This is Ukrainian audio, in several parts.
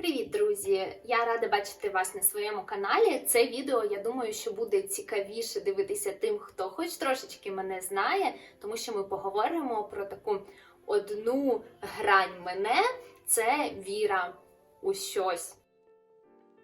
Привіт, друзі! Я рада бачити вас на своєму каналі. Це відео, я думаю, що буде цікавіше дивитися тим, хто хоч трошечки мене знає, тому що ми поговоримо про таку одну грань мене це віра у щось.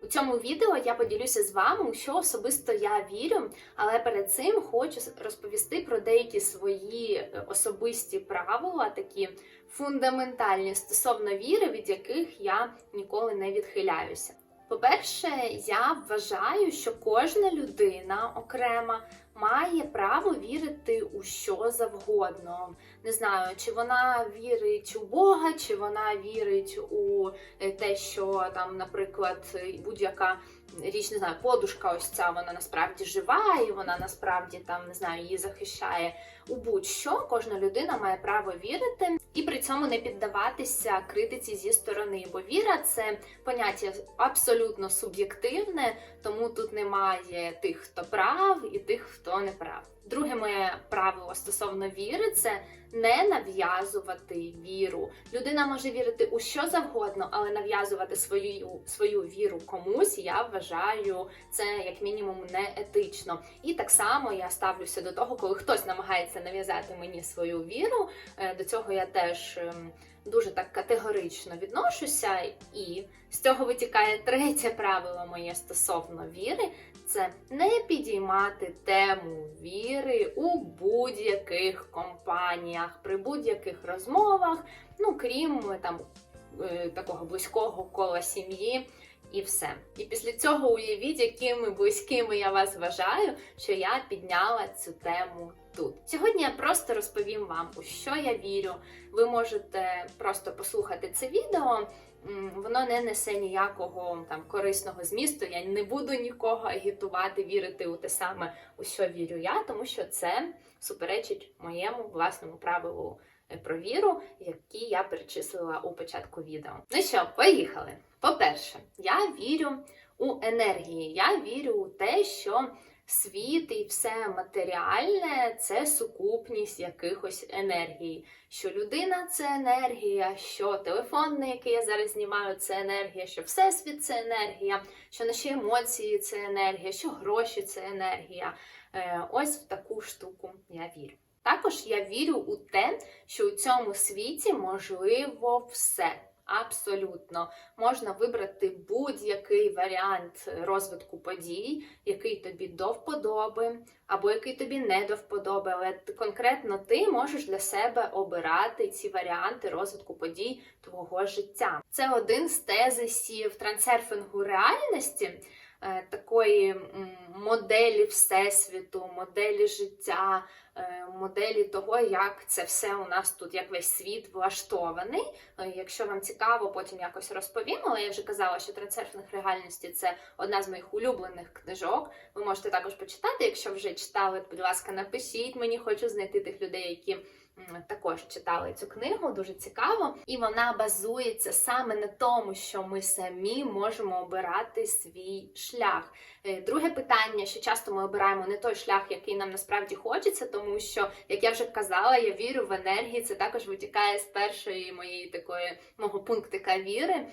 У цьому відео я поділюся з вами, у що особисто я вірю, але перед цим хочу розповісти про деякі свої е, особисті правила, такі фундаментальні стосовно віри, від яких я ніколи не відхиляюся. По-перше, я вважаю, що кожна людина окрема має право вірити у що завгодно. Не знаю, чи вона вірить у Бога, чи вона вірить у е, те, що там, наприклад, будь-яка річ, не знаю, подушка, ось ця вона насправді жива, і вона насправді там не знаю, її захищає. У будь-що кожна людина має право вірити і при цьому не піддаватися критиці зі сторони. Бо віра це поняття абсолютно суб'єктивне, тому тут немає тих, хто прав, і тих, хто не прав. Друге моє правило стосовно віри це не нав'язувати віру. Людина може вірити у що завгодно, але нав'язувати свою свою віру комусь, я вважаю це як мінімум не етично. І так само я ставлюся до того, коли хтось намагається нав'язати мені свою віру. Е, до цього я теж. Ем, дуже так категорично відношуся, і з цього витікає третє правило моє стосовно віри: це не підіймати тему віри у будь-яких компаніях, при будь-яких розмовах, ну крім там е, такого близького кола сім'ї. І все. І після цього уявіть, якими близькими я вас вважаю, що я підняла цю тему тут. Сьогодні я просто розповім вам, у що я вірю. Ви можете просто послухати це відео. Воно не несе ніякого там корисного змісту. Я не буду нікого агітувати, вірити у те саме, у що вірю я, тому що це суперечить моєму власному правилу е, про віру, які я перечислила у початку відео. Ну що, поїхали. По-перше, я вірю у енергії. Я вірю у те, що світ і все матеріальне це сукупність якихось енергій. Що людина це енергія, що телефон, на який я зараз знімаю, це енергія, що всесвіт це енергія, що наші емоції це енергія, що гроші це енергія. Е, ось в таку штуку я вірю. Також я вірю у те, що у цьому світі можливо все. Абсолютно можна вибрати будь-який варіант розвитку подій, який тобі до вподоби, або який тобі не до вподоби, але конкретно ти можеш для себе обирати ці варіанти розвитку подій твого життя. Це один з тезисів трансерфінгу реальності. Е, такої моделі всесвіту, моделі життя, е, моделі того, як це все у нас тут, як весь світ влаштований. Е, якщо вам цікаво, потім якось розповім, але я вже казала, що трансерфінг реальності це одна з моїх улюблених книжок. Ви можете також почитати. Якщо вже читали, будь ласка, напишіть мені, хочу знайти тих людей, які також читали цю книгу, дуже цікаво, і вона базується саме на тому, що ми самі можемо обирати свій шлях. Е, друге питання, що часто ми обираємо не той шлях, який нам насправді хочеться, тому що, як я вже казала, я вірю в енергії. Це також витікає з першої моєї такої мого пунктика віри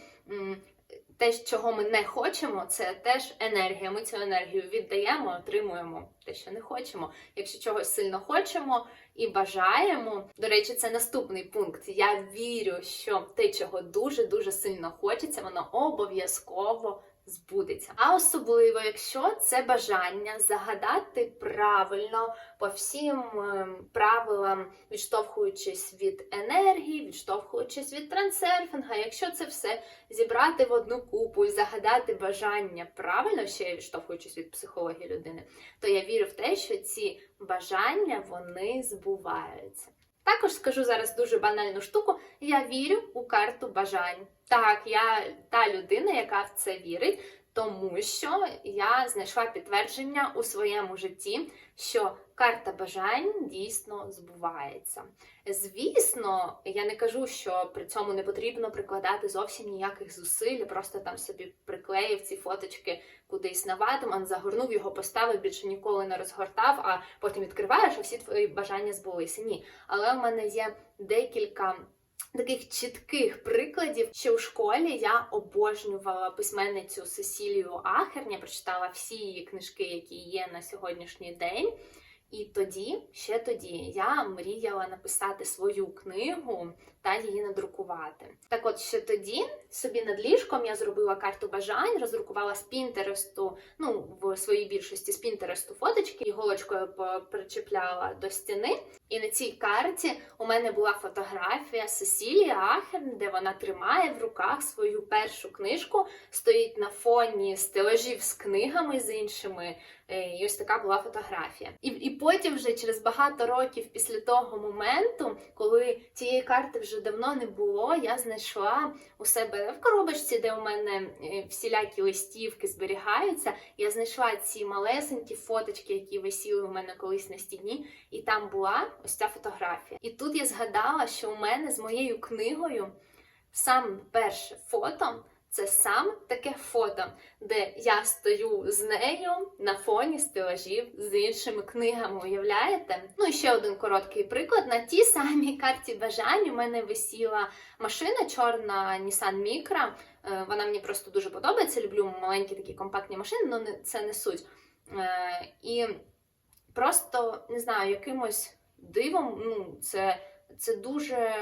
те, чого ми не хочемо, це теж енергія. Ми цю енергію віддаємо, отримуємо те, що не хочемо. Якщо чогось сильно хочемо і бажаємо. До речі, це наступний пункт. Я вірю, що те, чого дуже дуже сильно хочеться, воно обов'язково збудеться. А особливо, якщо це бажання загадати правильно по всім ем, правилам, відштовхуючись від енергії, відштовхуючись від трансерфінга, якщо це все зібрати в одну купу і загадати бажання правильно, ще відштовхуючись від психології людини, то я вірю в те, що ці бажання вони збуваються. Також скажу зараз дуже банальну штуку: я вірю у карту бажань. Так, я та людина, яка в це вірить, тому що я знайшла підтвердження у своєму житті, що карта бажань дійсно збувається. Звісно, я не кажу, що при цьому не потрібно прикладати зовсім ніяких зусиль, просто там собі приклеїв ці фоточки кудись на ватман, загорнув його, поставив, більше ніколи не розгортав, а потім відкриваєш, а всі твої бажання збулися. Ні. Але в мене є декілька таких чітких прикладів, ще у школі я обожнювала письменницю Сесілію Ахерн. Я прочитала всі її книжки, які є на сьогоднішній день. І тоді, ще тоді, я мріяла написати свою книгу та її надрукувати. Так от ще тоді собі над ліжком я зробила карту бажань, роздрукувала з Пінтересту, ну в своїй більшості з Пінтересту фоточки, іголочкою по- причепляла до стіни. І на цій карті у мене була фотографія Сесілії Ахерн, де вона тримає в руках свою першу книжку, стоїть на фоні стелажів з книгами з іншими. Е, І ось така була фотографія. І, і потім, вже через багато років після того моменту, коли цієї карти вже давно не було, я знайшла у себе в коробочці, де у мене е, всілякі листівки зберігаються. Я знайшла ці малесенькі фоточки, які висіли у мене колись на стіні, і там була ось ця фотографія. І тут я згадала, що у мене з моєю книгою саме перше фото. Це саме таке фото, де я стою з нею на фоні стелажів з іншими книгами. Уявляєте? Ну і ще один короткий приклад. На тій самій карті бажань у мене висіла машина чорна Nissan Micra. Е, Вона мені просто дуже подобається. Люблю маленькі такі компактні машини, але це не суть. Е, І просто не знаю, якимось дивом, ну, це. Це дуже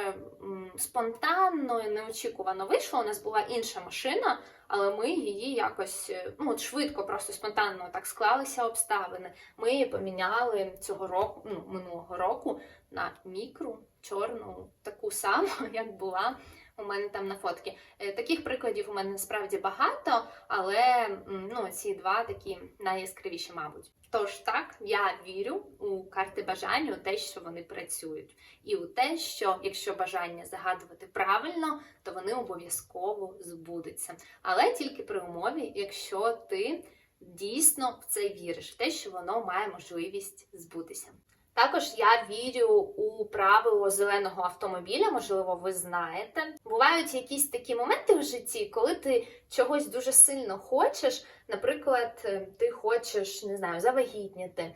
спонтанно і неочікувано вийшло. У нас була інша машина, але ми її якось е, ну, от швидко, просто спонтанно так склалися обставини. Ми її поміняли цього року, ну, минулого року на мікру, чорну, таку саму, як була у мене там на фотки. Е, Таких прикладів у мене насправді багато, але ну, ці два такі найяскравіші, мабуть. Тож так, я вірю у карти бажання, у те, що вони працюють, і у те, що якщо бажання загадувати правильно, то вони обов'язково збудуться. Але тільки при умові, якщо ти дійсно в це віриш, в те, що воно має можливість збутися. Також я вірю у правило зеленого автомобіля, можливо, ви знаєте. Бувають якісь такі моменти в житті, коли ти чогось дуже сильно хочеш. Наприклад, е, ти хочеш, не знаю, завагітніти,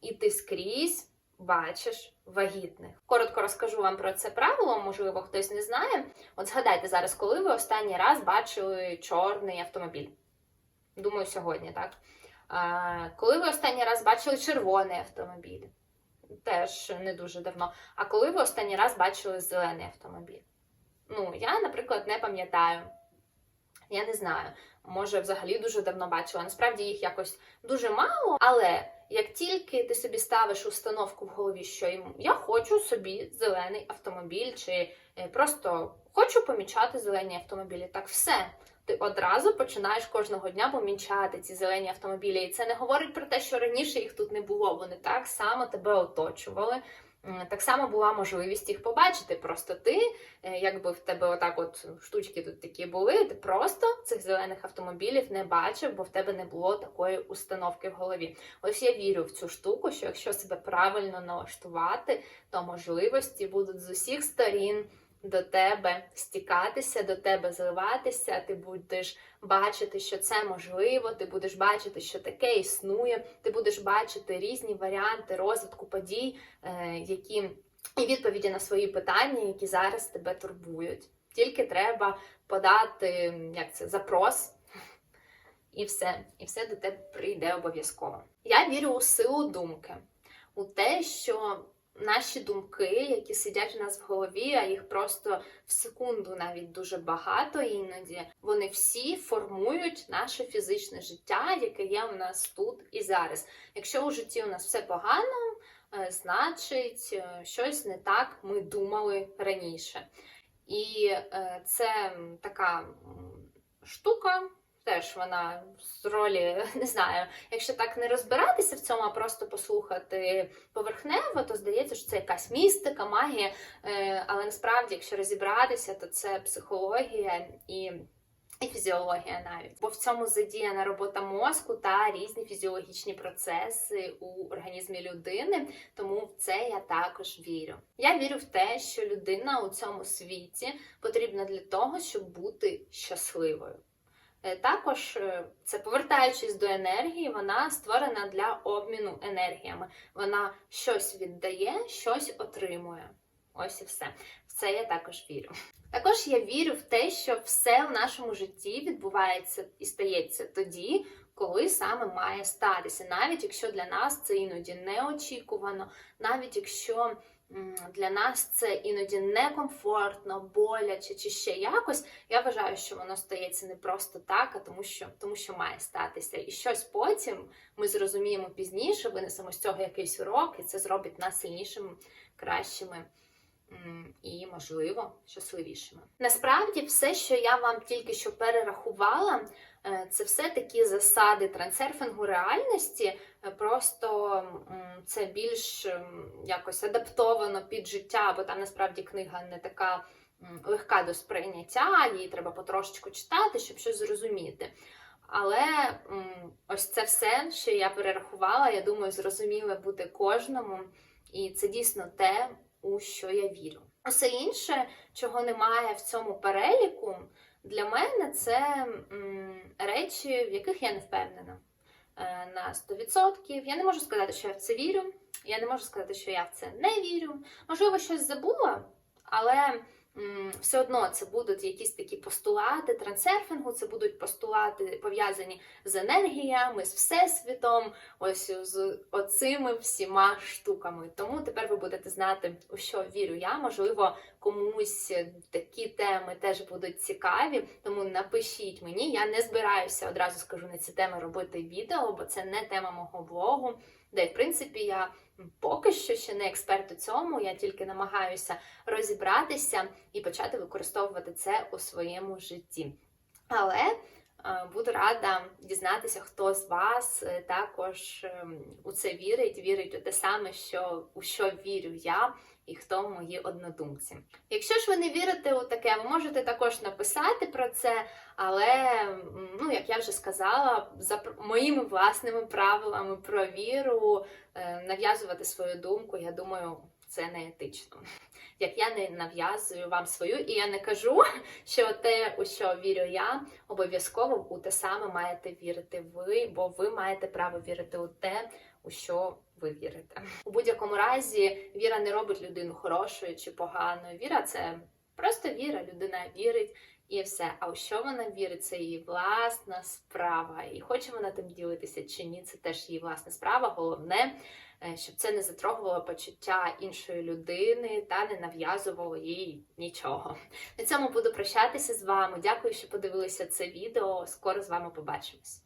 і ти скрізь бачиш вагітних. Коротко розкажу вам про це правило, можливо, хтось не знає. От згадайте зараз, коли ви останній раз бачили чорний автомобіль. Думаю, сьогодні, так? Коли ви останній раз бачили червоний автомобіль? Теж не дуже давно. А коли ви останній раз бачили зелений автомобіль? Ну, я, наприклад, не пам'ятаю. Я не знаю. Може, взагалі дуже давно бачила. Насправді їх якось дуже мало, але як тільки ти собі ставиш установку в голові, що я хочу собі зелений автомобіль, чи е, просто хочу помічати зелені автомобілі, так все. Ти одразу починаєш кожного дня помічати ці зелені автомобілі. І це не говорить про те, що раніше їх тут не було. Вони так само тебе оточували. Так само була можливість їх побачити. Просто ти, е, якби в тебе отак, от штучки тут такі були, ти просто цих зелених автомобілів не бачив, бо в тебе не було такої установки в голові. Ось я вірю в цю штуку, що якщо себе правильно налаштувати, то можливості будуть з усіх сторін до тебе стікатися, до тебе зливатися. Ти будеш бачити, що це можливо, ти будеш бачити, що таке існує, ти будеш бачити різні варіанти розвитку подій, е, які і відповіді на свої питання, які зараз тебе турбують. Тільки треба подати як це запрос. І все, і все до тебе прийде обов'язково. Я вірю у силу думки, у те, що наші думки, які сидять у нас в голові, а їх просто в секунду навіть дуже багато іноді, вони всі формують наше фізичне життя, яке є у нас тут і зараз. Якщо у житті у нас все погано, е, значить е, щось не так ми думали раніше. І е, це така штука. Теж вона з ролі не знаю, якщо так не розбиратися в цьому, а просто послухати поверхнево, то здається, що це якась містика, магія. Е, Але насправді, якщо розібратися, то це психологія і. І фізіологія навіть, бо в цьому задіяна робота мозку та різні фізіологічні процеси у організмі людини, тому в це я також вірю. Я вірю в те, що людина у цьому світі потрібна для того, щоб бути щасливою. Е, Також е, це повертаючись до енергії, вона створена для обміну енергіями. Вона щось віддає, щось отримує. Ось і все. В це я також вірю. Також я вірю в те, що все в нашому житті відбувається і стається тоді, коли саме має статися, навіть якщо для нас це іноді неочікувано, навіть якщо для нас це іноді некомфортно, боляче чи ще якось. Я вважаю, що воно стається не просто так, а тому, що тому що має статися. І щось потім ми зрозуміємо пізніше, винесемо з цього якийсь урок, і це зробить нас сильнішими, кращими. І, можливо, щасливішими. Насправді, все, що я вам тільки що перерахувала, е, це все такі засади трансерфінгу реальності. Е, Просто це більш якось адаптовано під життя, бо там насправді книга не така легка до сприйняття, її треба потрошечку читати, щоб щось зрозуміти. Але ось це все, що я перерахувала, я думаю, зрозуміле буде кожному, і це дійсно те, у що я вірю. Усе інше, чого немає в цьому переліку, для мене це м, речі, в яких я не впевнена е, на 100%. Я не можу сказати, що я в це вірю. Я не можу сказати, що я в це не вірю. Можливо, щось забула, але все одно це будуть якісь такі постулати трансерфінгу, це будуть постулати пов'язані з енергіями, з всесвітом, ось з оцими всіма штуками. Тому тепер ви будете знати, у що вірю я. Можливо, комусь такі теми теж будуть цікаві. Тому напишіть мені. Я не збираюся одразу скажу на ці теми робити відео, бо це не тема мого блогу. Де, в принципі, я поки що ще не експерт у цьому, я тільки намагаюся розібратися і почати використовувати це у своєму житті. Але е, буду рада дізнатися, хто з вас е, також ем, у це вірить, вірить у те саме, що у що вірю я. І хто мої однодумці. Якщо ж ви не вірите у таке, ви можете також написати про це, але, ну, як я вже сказала, за моїми власними правилами про віру е, нав'язувати свою думку, я думаю, це не етично. Як я не нав'язую вам свою, і я не кажу, що те, у що вірю я, обов'язково у те саме маєте вірити ви, бо ви маєте право вірити у те, у що ви вірите. У будь-якому разі віра не робить людину хорошою чи поганою. Віра це просто віра, людина вірить. І все, а у що вона вірить, це її власна справа. І хоче вона тим ділитися чи ні, це теж її власна справа. Головне, е, щоб це не затрогувало почуття іншої людини та не нав'язувало їй нічого. На цьому буду прощатися з вами. Дякую, що подивилися це відео. Скоро з вами побачимось.